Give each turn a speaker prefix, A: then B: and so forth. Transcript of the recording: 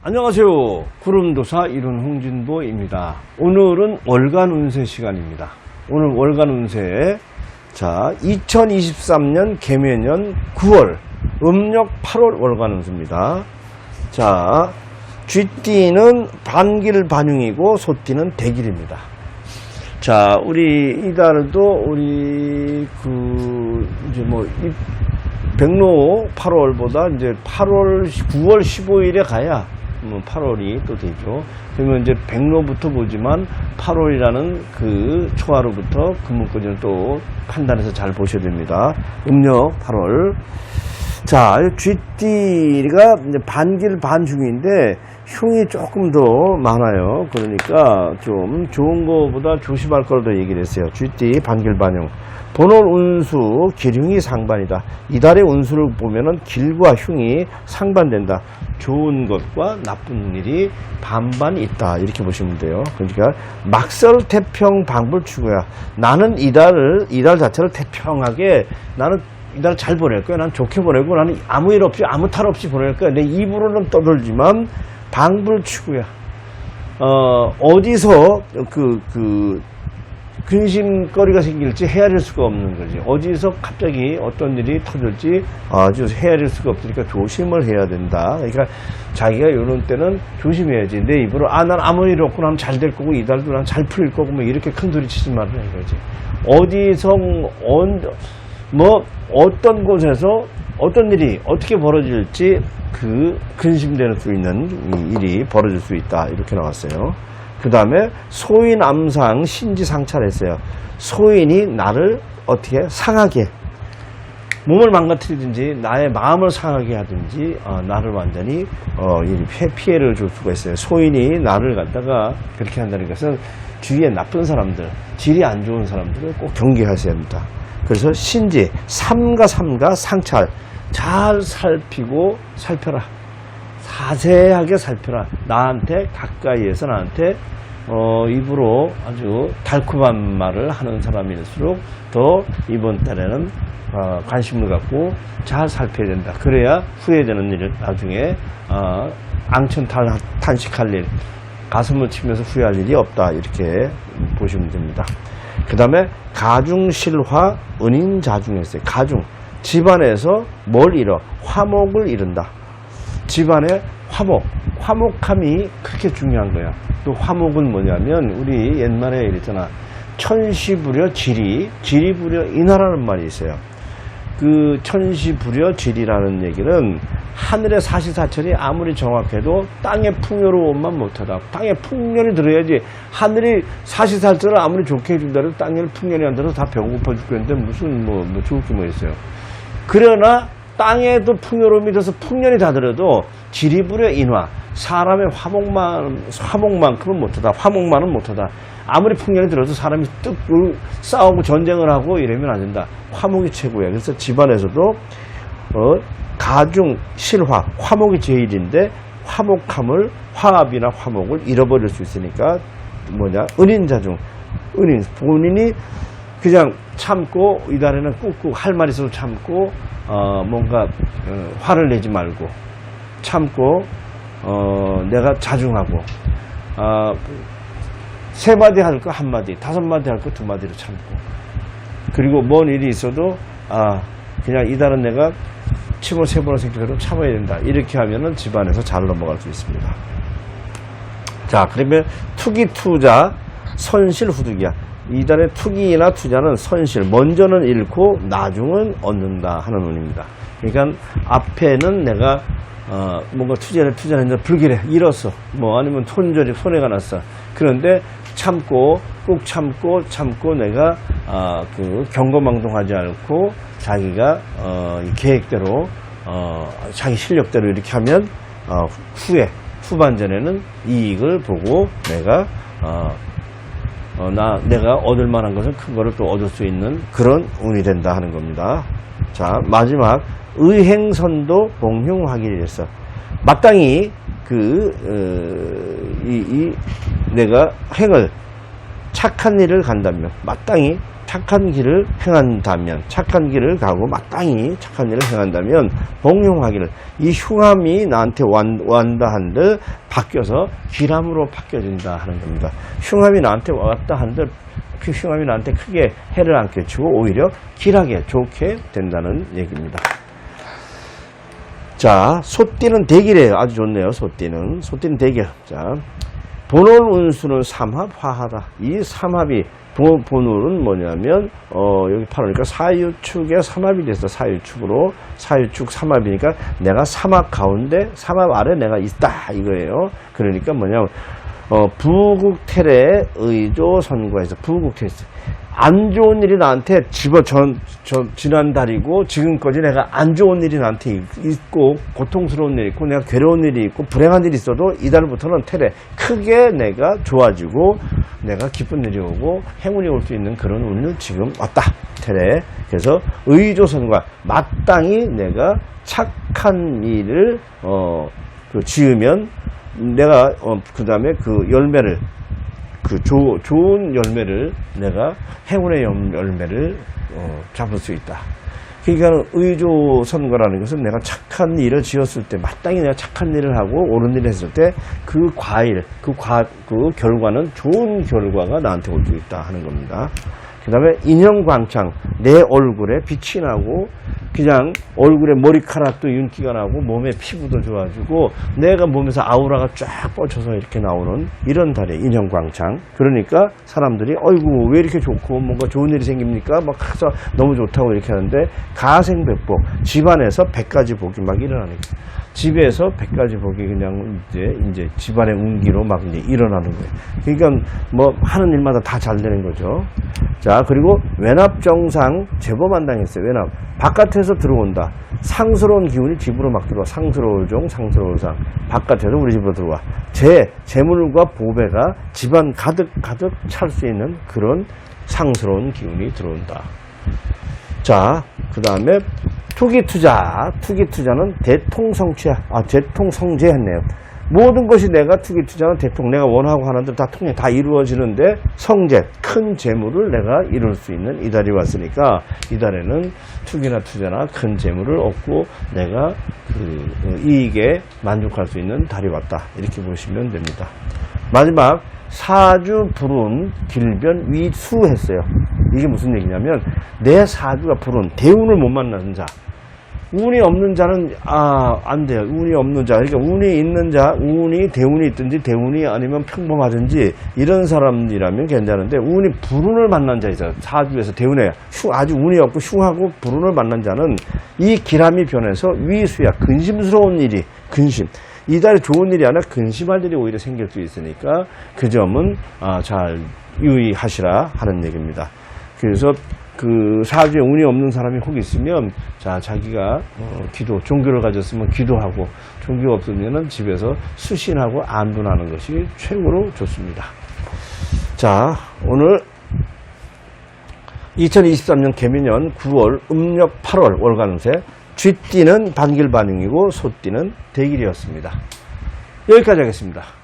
A: 안녕하세요. 구름도사 이룬 홍진보입니다. 오늘은 월간 운세 시간입니다. 오늘 월간 운세 자 2023년 개면년 9월 음력 8월 월간 운세입니다. 자 쥐띠는 반길 반용이고 소띠는 대길입니다. 자 우리 이달도 우리 그 이제 뭐 이- 백로 8월보다 이제 8월, 9월 15일에 가야 뭐 8월이 또 되죠. 그러면 이제 백로부터 보지만 8월이라는 그 초하루부터 금문까지는 또 판단해서 잘 보셔야 됩니다. 음력 8월. 자, 쥐띠가 반길 반중인데 흉이 조금 더 많아요. 그러니까 좀 좋은 거보다 조심할 거라도 얘기를 했어요. 쥐띠 반길 반용. 본월 운수 길흉이 상반이다. 이달의 운수를 보면은 길과 흉이 상반된다. 좋은 것과 나쁜 일이 반반 있다. 이렇게 보시면 돼요. 그러니까 막설 태평 방불추구야. 나는 이달을 이달 자체를 태평하게 나는 이달 잘 보낼 거야. 난 좋게 보내고 나는 아무 일 없이 아무 탈 없이 보낼 거야. 내 입으로는 떠들지만 방불추구야. 어 어디서 그 그 근심거리가 생길지 헤아릴 수가 없는 거지. 어디서 갑자기 어떤 일이 터질지 아주 헤아릴 수가 없으니까 조심을 해야 된다. 그러니까 자기가 이런 때는 조심해야지. 내 입으로 아 난 아무 일 없고 난잘 될 거고 이달도 난 잘 풀릴 거고 뭐 이렇게 큰 소리 치지 말라 이거지. 어디서 언, 뭐 어떤 곳에서 어떤 일이 어떻게 벌어질지 그 근심될 수 있는 이 일이 벌어질 수 있다 이렇게 나왔어요. 그 다음에 소인 암상 신지 상찰했어요. 소인이 나를 어떻게 상하게 몸을 망가뜨리든지 나의 마음을 상하게 하든지 어, 나를 완전히 어, 피해를 줄 수가 있어요. 소인이 나를 갖다가 그렇게 한다는 것은 주위에 나쁜 사람들, 질이 안 좋은 사람들을 꼭 경계하셔야 합니다. 그래서 신지, 삼가 삼가 상찰 잘 살피고 살펴라. 자세하게 살펴라. 나한테 가까이에서 나한테 어, 입으로 아주 달콤한 말을 하는 사람일수록 더 이번 달에는 어, 관심을 갖고 잘 살펴야 된다. 그래야 후회되는 일을 나중에 어, 앙천 탄, 탄식할 일, 가슴을 치면서 후회할 일이 없다. 이렇게 보시면 됩니다. 그 다음에 가중실화 은인자중했어요. 가중 집안에서 뭘 잃어? 화목을 잃은다. 집안의 화목, 화목함이 그렇게 중요한 거야. 또 화목은 뭐냐면 우리 옛말에 이랬잖아. 천시부려 지리, 지리부려 인하라는 말이 있어요. 그 천시부려 지리라는 얘기는 하늘의 사시사철이 아무리 정확해도 땅의 풍요로움만 못하다. 땅에 풍년이 들어야지 하늘이 사시사철을 아무리 좋게 해준다 해도 땅에 풍년이 안 들어서 다 배고파 죽겠는데 무슨 뭐, 뭐 좋을 게뭐 있어요. 그러나 땅에도 풍요로움이 돼서 풍년이 다 들어도 지리불의 인화 사람의 화목만 화목만큼은 못하다 화목만은 못하다 아무리 풍년이 들어도 사람이 뚝 으, 싸우고 전쟁을 하고 이러면 안 된다 화목이 최고야 그래서 집안에서도 어, 가중 실화 화목이 제일인데 화목함을 화합이나 화목을 잃어버릴 수 있으니까 뭐냐? 은인자중 은인. 본인이 그냥 참고 이달에는 꾹꾹 할 말 있어도 참고 어 뭔가 어, 화를 내지 말고 참고 어 내가 자중하고 어, 세 마디 할 거 한 마디 다섯 마디 할 거 두 마디로 참고. 그리고 뭔 일이 있어도 아 그냥 이달은 내가 침을 세 번을 생각해도 참아야 된다 이렇게 하면은 집안에서 잘 넘어갈 수 있습니다. 자, 그러면 투기 투자 선실 후득이야. 이달의 투기나 투자는 선실, 먼저는 잃고 나중은 얻는다 하는 운입니다. 그러니까 앞에는 내가 어, 뭔가 투자를 투자를 했는데 불길해 잃었어. 뭐 아니면 손절이 손해가 났어. 그런데 참고 꾹 참고 참고 내가 어, 그 경거망동하지 않고 자기가 어, 이 계획대로 어, 자기 실력대로 이렇게 하면 어, 후에 후반전에는 이익을 보고 내가 어, 어, 나 내가 얻을 만한 것은 큰 거를 또 얻을 수 있는 그런 운이 된다 하는 겁니다. 자 마지막 의행선도 봉흉하기를 어 마땅히 그 이, 이 내가 행을 착한 일을 간다면 마땅히 착한 길을 행한다면 착한 길을 가고 마땅히 착한 일을 행한다면 복용하기를 이 흉함이 나한테 완, 완다 한들 바뀌어서 기람으로 바뀌어진다 하는 겁니다. 흉함이 나한테 왔다 한들 그 흉함이 나한테 크게 해를 안 끼치고 오히려 길하게 좋게 된다는 얘기입니다. 자, 소띠는 대기래요. 아주 좋네요. 소띠는. 소띠는 대기. 자, 본월 운수는 삼합 화하다. 이 삼합이 본- 본월은 뭐냐면 어 여기 8월이니까 사유축에 삼합이 됐어. 사유축으로 사유축 삼합이니까 내가 삼합 가운데 삼합 아래 내가 있다 이거예요. 그러니까 뭐냐면 어 부국텔의 의조 선거에서 부국텔에서 안 좋은 일이 나한테 집어 전, 전 지난달이고 지금까지 내가 안 좋은 일이 나한테 있- 있고 고통스러운 일이 있고 내가 괴로운 일이 있고 불행한 일이 있어도 이달부터는 테레. 크게 내가 좋아지고 내가 기쁜 일이 오고 행운이 올 수 있는 그런 운을 지금 왔다. 테레. 그래서 의조선과 마땅히 내가 착한 일을 어, 그 지으면 내가 어, 그 다음에 그 열매를 그 조- 좋은 열매를 내가 행운의 열- 열매를 어, 잡을 수 있다. 그러니까 의조 선거라는 것은 내가 착한 일을 지었을 때 마땅히 내가 착한 일을 하고 옳은 일을 했을 때 그 과일, 그 과, 그 결과는 좋은 결과가 나한테 올 수 있다 하는 겁니다. 그 다음에 인형광창, 내 얼굴에 빛이 나고 그냥 얼굴에 머리카락도 윤기가 나고 몸에 피부도 좋아지고 내가 몸에서 아우라가 쫙 뻗쳐서 이렇게 나오는 이런 달에 인형광창. 그러니까 사람들이 어이구 왜 이렇게 좋고 뭔가 좋은 일이 생깁니까? 막 해서 너무 좋다고 이렇게 하는데 가생백복 집안에서 백가지 복이 막 일어나는 거예요. 집에서 백가지 복이 그냥 이제 이제 집안의 운기로 막 이제 일어나는 거예요. 그러니까 뭐 하는 일마다 다 잘 되는 거죠. 자 그리고 외납 정상 제법 안 당했어요 외납 바깥에서 들어온다 상스러운 기운이 집으로 막 들어와 상스러울 종 상스러울 상 바깥에서 우리 집으로 들어와 재 재물과 보배가 집안 가득 가득 찰 수 있는 그런 상스러운 기운이 들어온다 자, 그 다음에 투기 투자. 투기 투자는 대통성취야. 아, 대통성재 했네요. 모든 것이 내가 투기 투자는 대통, 내가 원하고 하는 대로 다 통해, 다 이루어지는데 성재, 큰 재물을 내가 이룰 수 있는 이달이 왔으니까 이달에는 투기나 투자나 큰 재물을 얻고 내가 그 이익에 만족할 수 있는 달이 왔다. 이렇게 보시면 됩니다. 마지막 사주 불운 길변 위수 했어요. 이게 무슨 얘기냐면 내 사주가 불운 대운을 못 만나는 자. 운이 없는 자는 아 안 돼요. 운이 없는 자. 그러니까 운이 있는 자, 운이 대운이 있든지 대운이 아니면 평범하든지 이런 사람이라면 괜찮은데 운이 불운을 만난 자 있어요. 사주에서 대운에 흉 아주 운이 없고 흉하고 불운을 만난 자는 이 기람이 변해서 위수야 근심스러운 일이 근심. 이달에 좋은 일이 아니라 근심할 일이 오히려 생길 수 있으니까 그 점은 아, 잘 유의하시라 하는 얘기입니다. 그래서 그 사주에 운이 없는 사람이 혹 있으면 자 자기가 어, 기도 종교를 가졌으면 기도하고 종교가 없으면은 집에서 수신하고 안둔하는 것이 최고로 좋습니다. 자 오늘 2023년 개미년 9월 음력 8월 월간운세 쥐띠는 반길 반응이고 소띠는 대길이었습니다. 여기까지 하겠습니다.